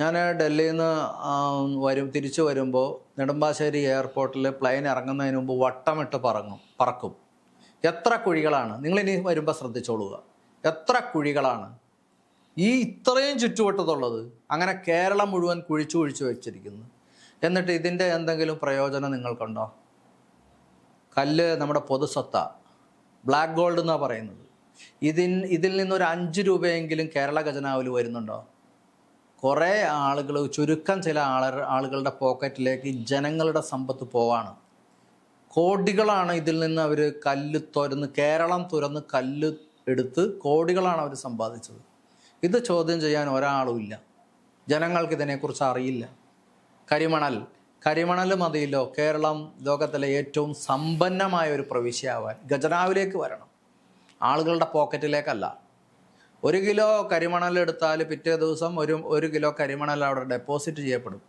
ഞാൻ ഡൽഹിയിൽ നിന്ന് വരും തിരിച്ചു വരുമ്പോൾ നെടുമ്പാശ്ശേരി എയർപോർട്ടിൽ പ്ലെയിൻ ഇറങ്ങുന്നതിന് മുമ്പ് വട്ടമിട്ട് പറങ്ങും പറക്കും. എത്ര കുഴികളാണ്? നിങ്ങളിനി വരുമ്പോൾ ശ്രദ്ധിച്ചോളുക. എത്ര കുഴികളാണ്? ഈ ഇത്രയും ചുറ്റുവട്ടത്തുള്ളത് അങ്ങനെ കേരളം മുഴുവൻ കുഴിച്ചു കുഴിച്ചു വെച്ചിരിക്കുന്നു. എന്നിട്ട് ഇതിന്റെ എന്തെങ്കിലും പ്രയോജനം നിങ്ങൾക്കുണ്ടോ? കല്ല് നമ്മുടെ പൊതുസ്വത്ത. ബ്ലാക്ക് ഗോൾഡ് എന്നാണ് പറയുന്നത്. ഇതിൻ ഇതിൽ നിന്നൊരു അഞ്ച് രൂപയെങ്കിലും കേരള ഖജനാവിൽ വരുന്നുണ്ടോ? കുറേ ആളുകൾ ചുരുക്കം ചില ആള ആളുകളുടെ പോക്കറ്റിലേക്ക് ജനങ്ങളുടെ സമ്പത്ത് പോവാണ്. കോടികളാണ് ഇതിൽ നിന്ന് അവർ കല്ല് തുരന്ന് കേരളം തുരന്ന് കല്ല് എടുത്ത് കോടികളാണ് അവർ സമ്പാദിച്ചത്. ഇത് ചോദ്യം ചെയ്യാൻ ഒരാളും ഇല്ല. ജനങ്ങൾക്ക് ഇതിനെക്കുറിച്ച് അറിയില്ല. കരിമണൽ. കരിമണൽ മതിയല്ലോ. കേരളം ലോകത്തിലെ ഏറ്റവും സമ്പന്നമായ ഒരു പ്രവിശ്യയാവാൻ ഖജനാവിലേക്ക് വരണം. ആളുകളുടെ പോക്കറ്റിലേക്കല്ല. ഒരു കിലോ കരിമണൽ എടുത്താൽ പിറ്റേ ദിവസം ഒരു ഒരു കിലോ കരിമണൽ അവിടെ ഡെപ്പോസിറ്റ് ചെയ്യപ്പെടും.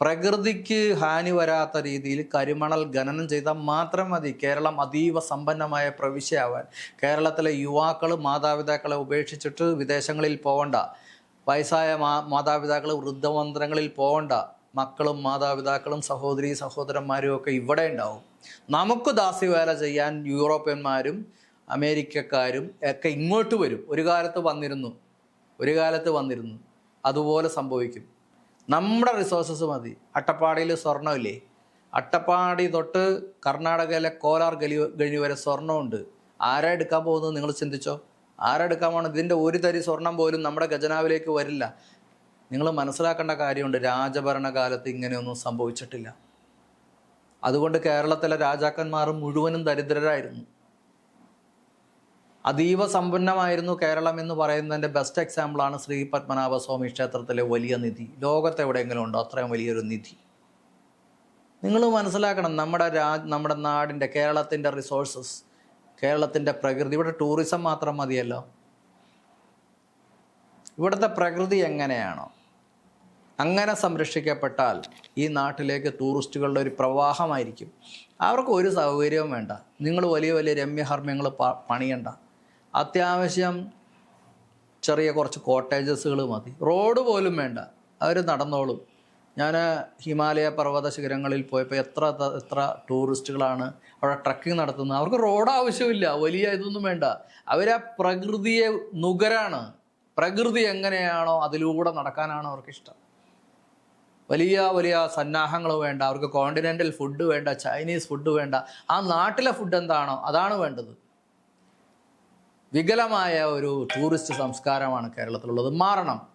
പ്രകൃതിക്ക് ഹാനി വരാത്ത രീതിയിൽ കരിമണൽ ഖനനം ചെയ്താൽ മാത്രം മതി കേരളം അതീവ സമ്പന്നമായ പ്രവിശ്യയാവാൻ. കേരളത്തിലെ യുവാക്കൾ മാതാപിതാക്കളെ ഉപേക്ഷിച്ചിട്ട് വിദേശങ്ങളിൽ പോകണ്ട വയസ്സായ മാ മാതാപിതാക്കൾ വൃദ്ധമന്ത്രങ്ങളിൽ പോകണ്ട മക്കളും മാതാപിതാക്കളും സഹോദരി സഹോദരന്മാരും ഒക്കെ ഇവിടെ ഉണ്ടാവും. നമുക്ക് ദാസ്യവേല ചെയ്യാൻ യൂറോപ്യന്മാരും അമേരിക്കക്കാരും ഒക്കെ ഇങ്ങോട്ട് വരും. ഒരു കാലത്ത് വന്നിരുന്നു. ഒരു കാലത്ത് വന്നിരുന്നു. അതുപോലെ സംഭവിക്കും. നമ്മുടെ റിസോഴ്സസ് മതി. അട്ടപ്പാടിയിൽ സ്വർണമില്ലേ? അട്ടപ്പാടി തൊട്ട് കർണാടകയിലെ കോലാർ ഗലി ഗഴി വരെ സ്വർണമുണ്ട്. ആരാ എടുക്കാൻ പോകുന്നത് നിങ്ങൾ ചിന്തിച്ചോ? ആരാ എടുക്കാൻ പോകുന്നത് ഇതിന്റെ ഒരു തരി സ്വർണം പോലും നമ്മുടെ ഖജനാവിലേക്ക് വരില്ല. നിങ്ങൾ മനസ്സിലാക്കേണ്ട കാര്യമുണ്ട്. രാജഭരണകാലത്ത് ഇങ്ങനെയൊന്നും സംഭവിച്ചിട്ടില്ല. അതുകൊണ്ട് കേരളത്തിലെ രാജാക്കന്മാർ മുഴുവനും ദരിദ്രരായിരുന്നു. അതീവ സമ്പന്നമായിരുന്നു കേരളം എന്ന് പറയുന്നതിന്റെ ബെസ്റ്റ് എക്സാമ്പിളാണ് ശ്രീ പത്മനാഭസ്വാമി ക്ഷേത്രത്തിലെ വലിയ നിധി. ലോകത്ത് എവിടെയെങ്കിലും ഉണ്ടോ അത്രയും വലിയൊരു നിധി. നിങ്ങൾ മനസ്സിലാക്കണം നമ്മുടെ രാ നമ്മുടെ നാടിന്റെ കേരളത്തിന്റെ റിസോഴ്സസ് കേരളത്തിന്റെ പ്രകൃതി ഇവിടെ ടൂറിസം മാത്രം മതിയല്ലോ. ഇവിടുത്തെ പ്രകൃതി എങ്ങനെയാണോ അങ്ങനെ സംരക്ഷിക്കപ്പെട്ടാൽ ഈ നാട്ടിലേക്ക് ടൂറിസ്റ്റുകളുടെ ഒരു പ്രവാഹമായിരിക്കും. അവർക്ക് ഒരു സൗകര്യവും വേണ്ട. നിങ്ങൾ വലിയ വലിയ രമ്യഹർമ്മ്യങ്ങൾ പണിയണ്ട. അത്യാവശ്യം ചെറിയ കുറച്ച് കോട്ടേജസുകൾ മതി. റോഡ് പോലും വേണ്ട. അവർ നടന്നോളും. ഞാൻ ഹിമാലയ പർവത ശിഖരങ്ങളിൽ പോയപ്പോൾ എത്ര എത്ര ടൂറിസ്റ്റുകളാണ് അവിടെ ട്രക്കിംഗ് നടത്തുന്നത്. അവർക്ക് റോഡ് ആവശ്യമില്ല. വലിയ ഇതൊന്നും വേണ്ട. അവരാ പ്രകൃതിയെ നുകരാണ്. പ്രകൃതി എങ്ങനെയാണോ അതിലൂടെ നടക്കാനാണ് അവർക്ക് ഇഷ്ടം വലിയ വലിയ സന്നാഹങ്ങൾ വേണ്ട. അവർക്ക് കോണ്ടിനെന്റൽ ഫുഡ് വേണ്ട ചൈനീസ് ഫുഡ് വേണ്ട. ആ നാട്ടിലെ ഫുഡ് എന്താണോ അതാണ് വേണ്ടത്. വികലമായ ഒരു ടൂറിസ്റ്റ് സംസ്കാരമാണ് കേരളത്തിലുള്ളത്. മാറണം.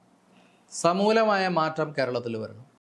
സമൂലമായ മാറ്റം കേരളത്തിൽ വരണം.